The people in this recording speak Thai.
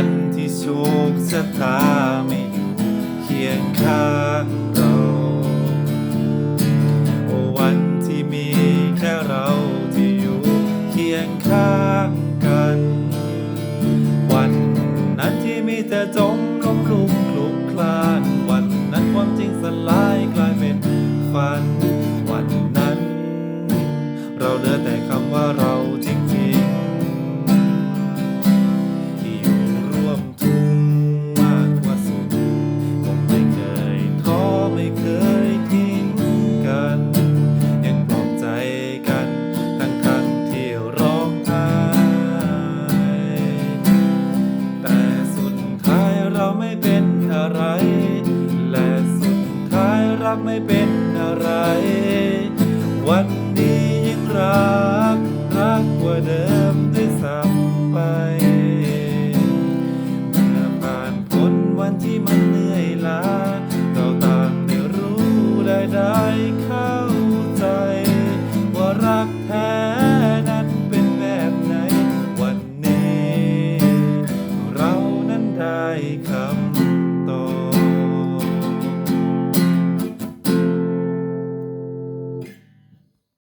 วันที่สุขสตาไม่อยู่เคียงข้างเราวันที่มีแค่เราที่อยู่เคียงข้างกัน วันนั้นที่มีแต่จมล้มลุกคลุกคลาน วันนั้นความจริงสลายกลายเป็นฝัน วันนั้น เราเหลืแต่คำว่าเราจริง ไม่เป็นอะไร และสุดท้ายรักไม่เป็นอะไร วันนี้ยิ่งรัก รักกว่าเดิมด้วยซ้ำ like a